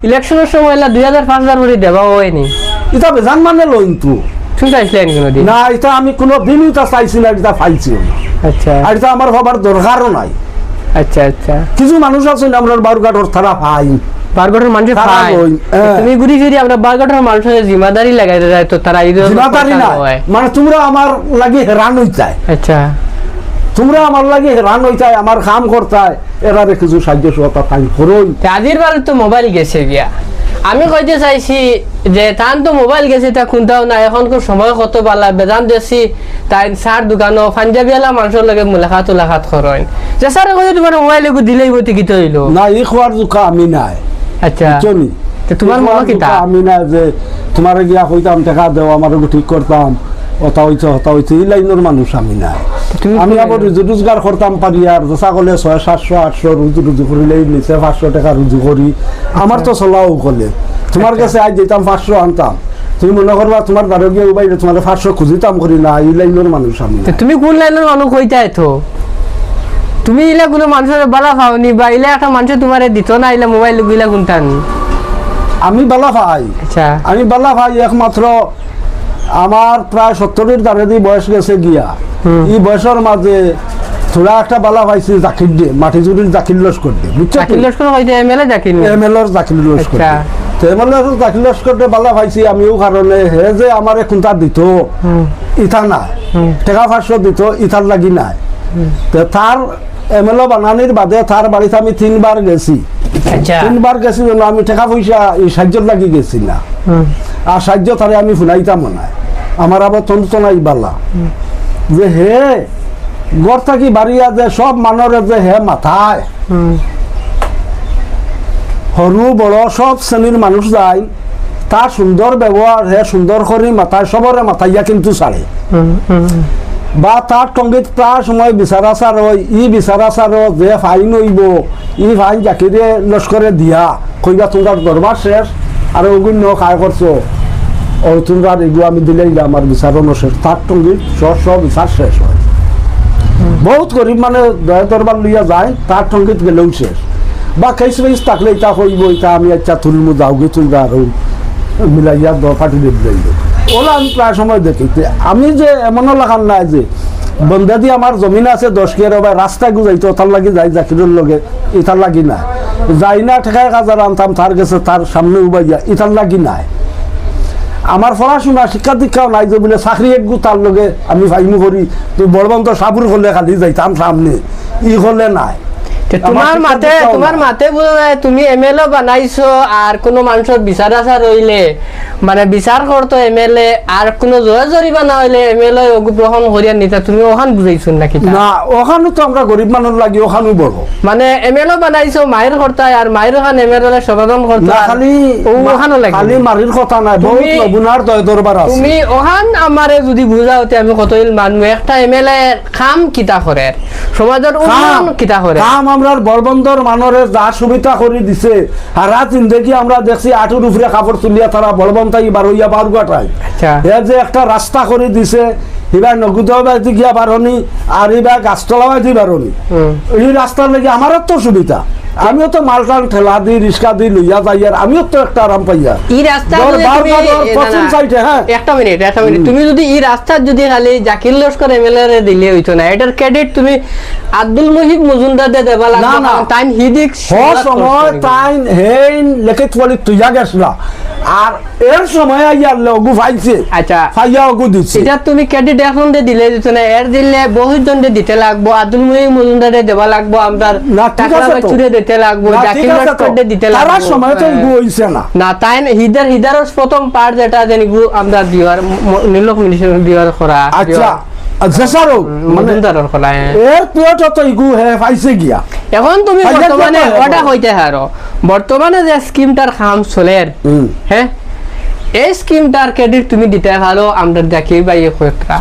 ইলেকশনের সময় এলা দুই হাজার পাঁচ হাজার করে দেওয়া হয়নি। এটা বেজান মানে লইন তো চাইছিলেন কোনো না এটা আমি কোনো দিনই চাইছি না এটা পাইছি আচ্ছা। আর এটা আমার হবার দরকারও নাই। আচ্ছা আচ্ছা। কিছু মানুষ আছে না আমরা বারুঘাটর তারা পাই। বারগটের মানুষ তারা পায় ওই, হ্যাঁ। তুমি ঘুরি ফিরি আমরা বারগটের মানুষের জিম্মাদারি লাগাই দেয় তো তারা এই জিম্মাদারি না মানে তোমরা আমার লাগে হেরান হইতায় আচ্ছা। তোমরা আমার লাগে হেরান হইতায় আমার কাম করতায়। এরারে কিছু সাহায্য সহতা তাই করই তে আজির বারে তো মোবাইল গেছে গিয়া। আমি কইতে চাইছি যে তান তো মোবাইল গেছে তা কোনটাও না এখন কোন সময় কত পালা বেদাম দেছি তাই সার দোকানো পাঞ্জাবিওয়ালা মানুষের লগে মুলাকাত উলাকাত করেন যে স্যার কইতে তোমার মোবাইল এগু দিলেই বতি কি হইল? না এই খোয়ার জোকা আমি নাই। আচ্ছা। তো তোমার মনে খোয়ার আমি নাই যে তোমার গিয়া কইতাম টাকা দেও আমার ঠিক করতাম ওটা হইছে হইছে এই লাইনের মানুষ আমি নাই। আমি আবার? রুজু রোজগার করতাম পারি আর করলে ছয় সাতশো আটশো রুজু রুজু করিলে নিচে পাঁচশো টাকা রুজু করি আমার তো চলাও করলে তোমার আচ্ছা। কাছে আজ যেতাম পাঁচশো আনতাম। তুমি মনে করবা তোমার দ্বারা গিয়ে বাইরে তোমার পাঁচশো খুঁজিতাম করি না এই লাইনের মানুষ আমি তুমি কোন লাইনের মানুষ কইতাই তো? তুমি ইলা কোনো মানুষের বালা পাওনি বা ইলা একটা মানুষ তোমার দিত না ইলা মোবাইলগুলা কোনটান আমি বালা ভাই আচ্ছা। আমি বালা ভাই একমাত্র আমার প্রায় সত্তরের দিয়ে বয়স গেছে গিয়া। এই বয়সের মাঝে থোড়া একটা বালা পাইছি জাকির দিয়ে মাটি জুড়ির জাকির লস্কর দিয়ে বুঝছ এমএলএ জাকির আচ্ছা। তো এল এর জাকির লস্কর দিয়ে বালা পাইছি আমিও কারণে হে যে আমার কোনটা দিত। হুম। ইথা না হুম। টাকা পাঁচশো দিত ইথার লাগি নাই। তো তার বানানির বাদে তার বাড়িতে আমি তিনবার গেছি। আচ্ছা। তিনবার গেছি জন্য আমি টাকা পয়সা এই সাহায্যর লাগি গেছি না। হুম। আর সাহায্য তারে আমি শুনাইতাম না আমার আবার তন্ত নাই বালা। যে হে গড় থাকি বাড়িয়া যে সব মানরে যে হে মাথায়। সৰু বড় সব শ্ৰেণীৰ মানুহ যায় তাৰ সুন্দৰ ব্যৱহাৰ হে সুন্দৰ কৰি মাথায় সবৰে মাথাইয়া কিন্তু হুম বা তার টঙ্গিত প্রায় সময় বিচারা সার ই বিচারা সার যে ফাইন হইব ই ফাইন জাকিরে লস্করে দিয়া কইবা তোমরা দরবার শেষ আর ওগুন্য খায় করছ তোমরা এগুলো আমি দিলেই না, আমার বিচারও শেষ। তার টঙ্গিত সব সব বিচার শেষ হয়। বহুত গরিব মানে দয়া দরবার লইয়া যায়, তার টঙ্গিত গেলেও শেষ। বা কেস ফেস থাকলে ইটা হইব ইটা আমি আচ্ছা তুলমু যাওগে তোমরা আরও। মিলাইয়া দ পাটি দিলে ওলা আমি প্রায় সময় দেখি তে আমি যে এমনও লাগান নাই যে বন্ধাদি আমার জমিন আছে, দশ কেয়ার বা রাস্তা গুজাইতো তার লাগি যাই, জাকিরের লগে ইতার লাগি নাই। যাই না, ঠেকায় কাজার আনতাম, তার গেছে, তার সামনে উবাইয়া ইতার লাগি নাই। আমার পড়াশোনা শিক্ষা দীক্ষাও নাই যে বলে চাকরি একগু তার লগে আমি ফাইমু করি। তুই বড়বন্ত সাপুর করলে খালি যাইতাম সামনে ই করলে নাই। তোমার মাতে তোমার মাতে বোঝা যায় তুমি এমএলএ বানাইছো আর কোনো মানুষের বিচার আচার রইলে মানে বিচার করতো এমএলএ আর কোনো জয় জরিবা না হইলে এমএলএ গ্রহণ করিয়া নিতা তুমি ওখান বুঝাইছো নাকি? না ওখানে তো আমরা গরিব মানুষ লাগি ওখানেও বড়। মানে এমএলএ বানাইছো মায়ের কর্তায় আর মায়ের ওখান এমএলএ সমাধান করতো না আর খালি ওখানে লাগে। খালি মারির কথা নাই বহুত নবুনার দয় দরবার আছে। তুমি ওখান আমারে যদি বুঝাওতে আমি কতইল মানুষ একটা এমএলএ খাম কিতা করে সমাজের উন্নয়ন কিতা করে কাম আমরা বরবন্দর মানরে যা সুবিধা করে দিছে। আর রাত জিন্দগি আমরা দেখছি আটুর উপরে কাপড় তুলিয়া তারা বলবন্তাই বারইয়া বারুগাটায় আচ্ছা। এ যে একটা রাস্তা করে দিছে এবার নগুদ বাড়িতে গিয়া বারণি আর এবার গাছতলা বাড়িতে বারণি হুম। এই রাস্তার লেগে আমারও তো সুবিধা। আমিও তো মালটাল ঠেলা দি রিক্সা দি লইয়া যাই আর আমিও তো একটা আরাম পাইয়া। এই রাস্তা পশ্চিম সাইডে, হ্যাঁ। একটা মিনিট একটা মিনিট। তুমি যদি এই রাস্তা যদি খালি জাকির লস্কর এমএলএ দিলে হইতো না এটার ক্রেডিট তুমি আব্দুল মুহিব মজুমদার দে দেবা লাগবে না। টাইম হিদিক সময় টাইম হেইন লেখিত বলি তুইয়া গেছলা। আর এর সময় আইয়া লগু ফাইছে আচ্ছা। ফাইয়া লগু দিছে। এটা তুমি এখন দে দিলে না এর দিলে বহুত জন দিতে লাগবো আব্দুল মুহিব মজুমদার দেবা লাগবো আছে তো। বাচ্চুরে দিতে লাগবো জাকির দে দিতে তারা লাগবো। সময় তো হ্যাঁ। ইগু হইছে না। না তাই না, হিদার প্রথম পার্ট যেটা জানি গু আমরা দিওয়ার নীলক মিনিশন দিওয়ার করা আচ্ছা। জেসারো মানে তো ইগু হে ফাইছে গিয়া। এখন তুমি বর্তমানে ওটা। হইতে হারো বর্তমানে যে স্কিমটার খাম চলে। হ্যাঁ এই স্কিমটার ক্রেডিট তুমি দিতে পারো আমরা জাকির ভাই কয়েকটা।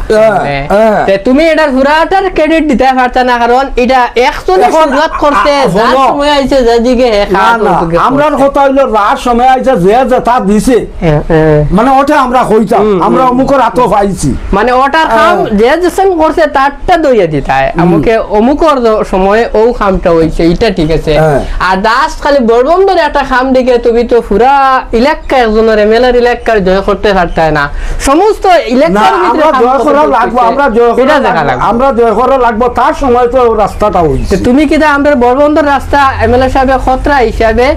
তে তুমি এটার পুরাটার ক্রেডিট দিতে পারতা না কারণ এটা একজনে এখন শুরুয়াত করতে সময় আইছে যেদিকে আমরার কথা হইল রাত সময় আইছে যে দিছে। মানে ওটা আমরা কইতাম আমরা অমুকের হাতও পাইছি। মানে ওটার কাম যে যেসন করছে তারটা দইয়া দিতে হয় আমাকে অমুকর সময়ে ও খামটা হইছে এটা ঠিক আছে। আর দাস খালি বড়বন্দরে একটা খাম দিকে তুমি তো পুরা ইলাকা একজনের এমএলএর ইলাকার জয় করতে পারতে না। সমস্ত ভিতরে আমরা জয় করা লাগবো আমরা জয় করা লাগবে আমরা জয় করা লাগবো তার সময় তো রাস্তাটা হইছে তুমি কিটা আমাদের বড়বন্দর রাস্তা এমএলএ সাহেব খতরা হিসাবে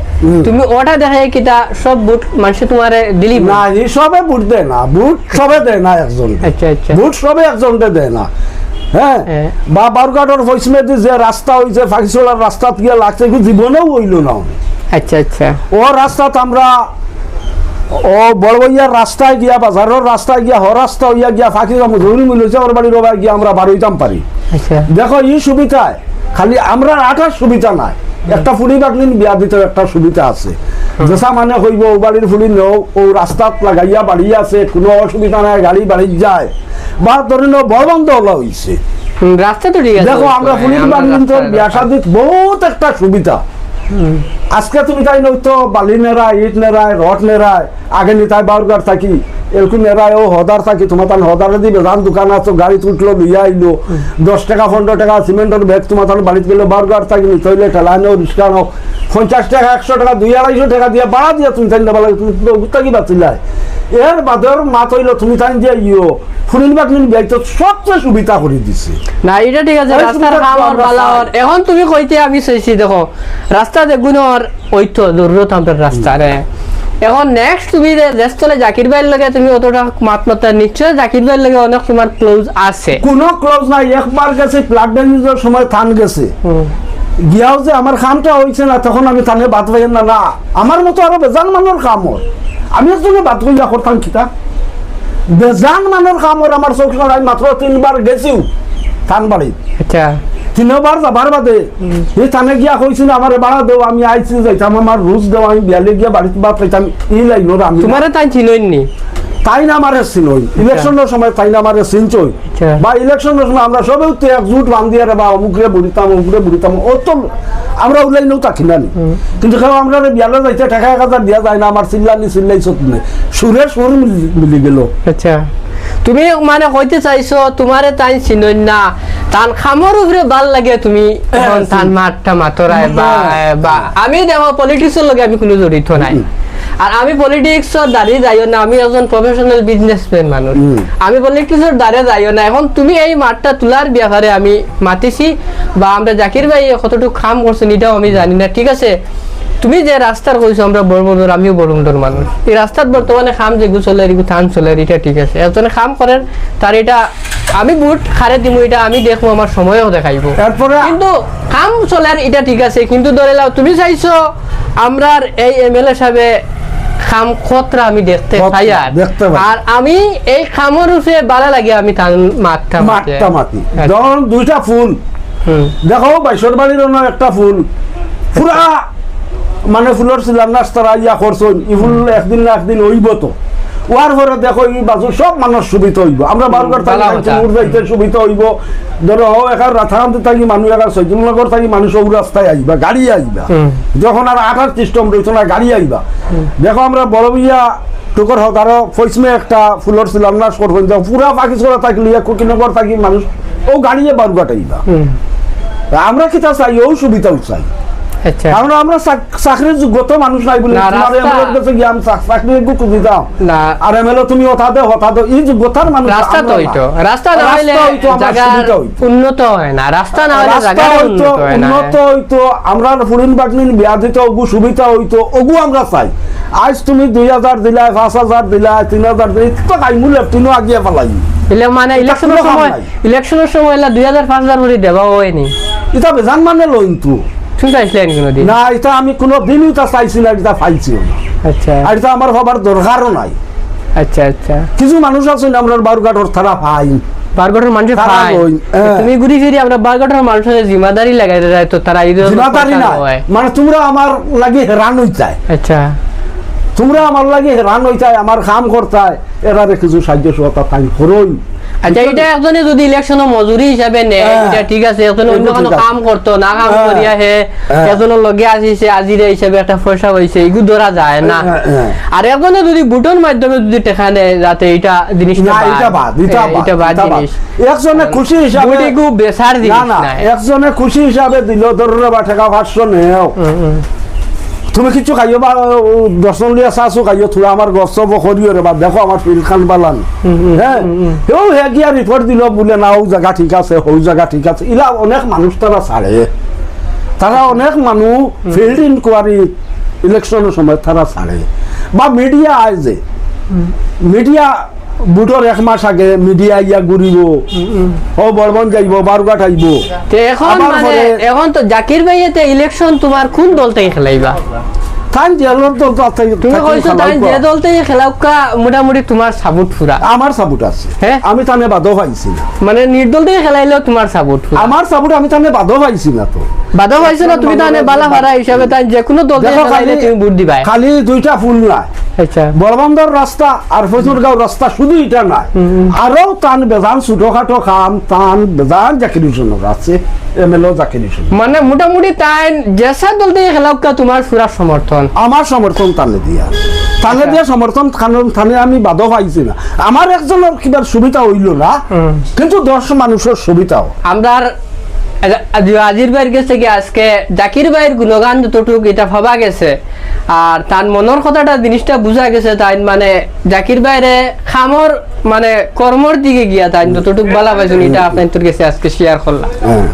তুমি ওটা দেখে কিটা সব বুট মানুষ তোমার দিলি? না এই সবে বুট দেয় না বুট সবে দেয় না একজন আচ্ছা আচ্ছা। বুট সবে একজন দেয় না। হ্যাঁ হ্যাঁ। বা বারগাটর ভৈসমেদি যে রাস্তা হইছে ফাঁকিচলার রাস্তা গিয়ে লাগছে কি জীবনেও হইল না। আচ্ছা আচ্ছা। ও রাস্তাত আমরা ও বড়বইয়ার রাস্তায় গিয়া বাজারের রাস্তায় গিয়া হ রাস্তা হইয়া গিয়া ফাঁকি যাব ধরি মিলেছে ওর বাড়ির ওবার গিয়া আমরা বাড়িতাম পারি। আচ্ছা। দেখো এই সুবিধায় খালি আমরা আঠার সুবিধা নাই। একটা ফুলি বাকলিন বিয়া দিতে একটা সুবিধা আছে। যেসা মানে হইব ও বাড়ির ফুলি নেও ও রাস্তাত লাগাইয়া বাড়ি আছে কোনো অসুবিধা নাই গাড়ি বাড়ি যায়। বা ধরে নাও বড় বন্ধ হলা হইছে রাস্তা তো ঠিক আছে। দেখো আমরা ফুলি আমরা বাকলিন তো বিয়া শাদিত বহুত একটা সুবিধা। আজকে তুমি তাই নয়তো বালি নেড়ায় ইট নেড়ায় রড নেড়ায় আগে নিতাই বারগার থাকি এরকম নেড়ায় ও হদার থাকি তোমার তাহলে হদারে দিবে ধান দোকান আছে, গাড়ি তুটলো লইয়া আইলো দশ টাকা পনেরো টাকা সিমেন্টের ব্যাগ তোমার তাহলে বাড়িতে গেলে বারগার থাকি নিতইলে ঠেলা নাও রিক্সা নাও পঞ্চাশ টাকা, একশো টাকা, দুই আড়াইশো টাকা দিয়ে বাড়া দিয়ে, তুমি তাই নেবা লাগে, তুমি থাকি বাঁচিলাই? এর বাদের মা তৈল তুমি তাই দিয়ে ইয়ো ফুরিল বাকলিন ব্যাগ তো সবচেয়ে সুবিধা করে দিছে। না এটা ঠিক আছে রাস্তার কাম আর আমরা আর এখন তুমি কইতে আমি চাইছি দেখো রাস্তা দেখুন আর ওই তো জরুরত আমাদের রাস্তারে এখন নেক্সট তুমি যে দেশতলে জাকির ভাইয়ের লগে তুমি অতটা মাত মাত্রা নিশ্চয় জাকির ভাইয়ের লগে অনেক তোমার ক্লোজ আছে। কোনো ক্লোজ নাই একবার গেছে ব্লাড ড্যামেজের সময় থান গেছে। গিয়াও যে আমার কামটা হয়েছে না তখন আমি থানে বাদ পাই না না। আমার মতো আরও বেজান মানের কাম হয়। আমি একজনে বাদ কইয়া করতাম কিতা। বেজান মানের কাম হয় আমার চোখ আমি মাত্র তিনবার গেছিও থান বাড়ি আচ্ছা। তিনবার যাবার বাদে এই থানে গিয়া কইছিল আমার বাড়া দেও আমি আইছি যাইতাম আমার রুজ দেও আমি বিয়ালে গিয়া বাড়িতে বাদ পাইতাম ই লাইনোর আমি। তোমারে তাই চিনইনি তাই না আমার চিনই ইলেকশনের সময় তাই না আমার চিনচই। বা ইলেকশনের সময় আমরা সবে তো একজুট বান্ধিয়ে বা অমুকরে বুড়িতাম অমুকরে বুড়িতাম। ও আমরা উলাই নেও তাকি না। কিন্তু কেউ আমরা বিয়ালে যাইতে টাকা এক হাজার দিয়া যায় না আমার চিল্লানি চিল্লাই সত্যি সুরে সুর মিলি- মিলি গেল। আচ্ছা। তুমি মানে কইতে চাইছো তোমারে তাই চিনই না। তান খামর উপরে ভালো লাগে তুমি হ্যাঁ, তান মাঠটা মাতরায় বা হ্যাঁ। বা। আমি দেখো পলিটিক্সের লগে আমি কোনো জড়িত নাই। আর আমি পলিটিক্সর দাঁড়িয়ে যাইও না আমি একজন প্রফেশনাল বিজনেসম্যান মানুষ। আমি পলিটিক্সের দাঁড়িয়ে যাইও না এখন তুমি এই মাঠটা তোলার ব্যাপারে আমি মাতিছি বা আমরা জাকির ভাই কতটুকু খাম করছেন এটাও আমি জানি না ঠিক আছে? তুমি যে রাস্তার কইছো আমরা আমিও মানুষ। এই রাস্তার বর্তমানে খাম যেগু চলে এগুলো থান চলে এটা ঠিক আছে। একজনে খাম করেন তার এটা আমি বুট খারে দিমু এটা আমি দেখব আমার সময়ও দেখাইবো। এরপরে কিন্তু কাম চলার এটা ঠিক আছে কিন্তু ধরে লাও তুমি চাইছো আমরার এই এমএলএ সাহেবে খাম খতরা আমি দেখতে পাই আর। আর আমি এই খামর উপরে ভালো লাগে আমি তার মাঠটা মাঠটা মাটি আচ্ছা। ধরুন দুইটা ফুল হুম। দেখো বাইশর বাড়ির অন্য একটা ফুল। পুরা মানে ফুলের ইয়া করছেন ই ফুল একদিন না একদিন হইব তো ওয়ার পরে দেখো এই বাজু সব মানুষ সুবিধা হইব। আমরা বারবার থাকি যাইতে সুবিধা হইব। ধরো হো রাথাকান্তি থাকি মানুষ সৈজনগর থাকি মানুষ ও রাস্তায় আইবা গাড়ি আইবা। যখন আর আঠার সিস্টেম রয়েছে না গাড়ি আইবা। দেখো আমরা বড় বিয়া টুকর হোক আরও ফৈসমে একটা ফুলর না করবেন পুরা ছড়া থাকলে কুকিনগর থাকি মানুষ ও গাড়িয়ে বারুঘাট আইবা। আমরা কি তা চাই? ও সুবিধাও চাই। কারণ আমরা চাকরির যোগ্যত মানুষ নাই বলে না, তোমার এমএলএর কাছে গিয়ে আমি চাকরি একটু খুঁজি দাও না। আর এমএলএ তুমি ওঠা দে হতা দে এই যোগ্যতার মানুষ রাস্তা তো হইতো রাস্তা না হইলে। উন্নত হয় না। রাস্তা না হইলে জায়গা উন্নত হয় না। উন্নত হইতো আমরা ফুরিন বিয়া দিতে ওগু সুবিধা হইতো ওগু আমরা চাই। আজ তুমি দুই হাজার দিলাই পাঁচ হাজার দিলাই তিন হাজার দিলাই তো কাইমু আগিয়ে পেলাই মানে ইলেকশনের সময়। ইলেকশনের সময় এলা দুই হাজার পাঁচ হাজার করে দেওয়া হয়নি। এটা বেজান মানে লইন তো তুমি চাইছিলেন কোনো দিন না এটা আমি কোনো দিনই তা চাইছি না এটা পাইছিও না আচ্ছা। আর এটা আমার হবার দরকারও নাই। আচ্ছা আচ্ছা। কিছু মানুষ আছে না আমরা বারুঘাটর পাই বারগটের তারা পায়। তুমি ঘুরি ফিরি আমরা বারগটের মানুষের জিম্মাদারি লাগাই দেয় তো তারা ঈদের জিম্মাদারি না মানে তোমরা আমার লাগে হেরান হই যায়। আচ্ছা। তোমরা আমার লাগে হেরান হইতাই আমার কাম করতাই এরারে কিছু সাহায্য সহতা তাই করই আচ্ছা এটা একজনে যদি ইলেকশনের মজুরি হিসাবে নেয় হ্যাঁ। এটা ঠিক আছে একজনে অন্য কোনো কাম করতো না কাম হ্যাঁ। করিয়া হে হ্যাঁ। লগে আসিছে আজিরে হিসাবে একটা পয়সা হয়েছে এগুলো ধরা যায় না হ্যাঁ, হ্যাঁ। আর একজনে যদি বুটন মাধ্যমে যদি টেকা নেয় যাতে এটা জিনিসটা না এটা বাদ এটা হ্যাঁ, বাদ এটা বাদ জিনিস একজনে খুশি হিসাবে বুটি খুব বেসার জিনিস না একজনে খুশি হিসাবে দিল ধরো বা টাকা পাঁচশো নেও তুমি কিছু খাইও বা দর্শন লিয়া চাচো খাইও। থোড়া আমার গছ করিও রে বা দেখো আমার ফিল খান বালান। হ্যাঁ সেও হে? গিয়া রিপোর্ট দিল বলে না ও জায়গা ঠিক আছে হৌ জায়গা ঠিক আছে। ইলা অনেক মানুষ তারা ছাড়ে তারা অনেক মানুষ ফিল্ড ইনকোয়ারি ইলেকশনের সময় তারা ছাড়ে বা মিডিয়া আয় যে। মিডিয়া বুটর এক মাস আগে মিডিয়া ইয়া ঘুরিব ও বর্বন যাইব বারুঘাট আইব তো এখন মানে এখন তো জাকির ভাইয়েতে ইলেকশন তোমার কোন দল থেকে খেলাইবা? তাই জেলত দল তো আছে, তুমি কইছো তাই যে করা। খেলাউকা মোটামুটি তোমার সাবুট ফুরা। আমার সাবুট আছে। হ্যাঁ? আমি তানে বাদও পাইছি না। মানে নির্দল থেকে খেলাইলেও তোমার সাবুট ফুরা। আমার সাবুট আমি তানে বাদও পাইছি না তো। বাধা পাইছো না তুমি তাহলে বালা ভাড়া হিসাবে তাই যে কোনো দল থেকে খেলাইলে খালি তুমি ভোট দিবা খালি দুইটা ফুল নাই। আচ্ছা। রাস্তা আর ফজুরগাঁও রাস্তা শুধু এটা নাই। আরও তান বেজান ছোটখাটো খাম তান বেজান জাকির হোসেনের আছে এম জাকির হোসেন মানে মোটামুটি তাই জেসা দল থেকে খেলাউকা তোমার ফুরা সমর্থন। আমার সমর্থন তানে দিয়া। তানে দিয়া সমর্থন কারণ তানে আমি বাদও পাইছি না। আমার একজনের কিবা সুবিধা হইল না কিন্তু দশ মানুষের সুবিধাও। আমরা আজির ভাইয়ের কাছে কি আজকে জাকির ভাইয়ের গুণগান যতটুক এটা ভাবা গেছে। আর তার মনের কথাটা জিনিসটা বুঝা গেছে তাই মানে জাকির ভাইরে খামর মানে কর্মর দিকে গিয়া তাই যতটুক বলা পাইছেন এটা আপনার তোর কাছে আজকে শেয়ার করলাম। হ্যাঁ।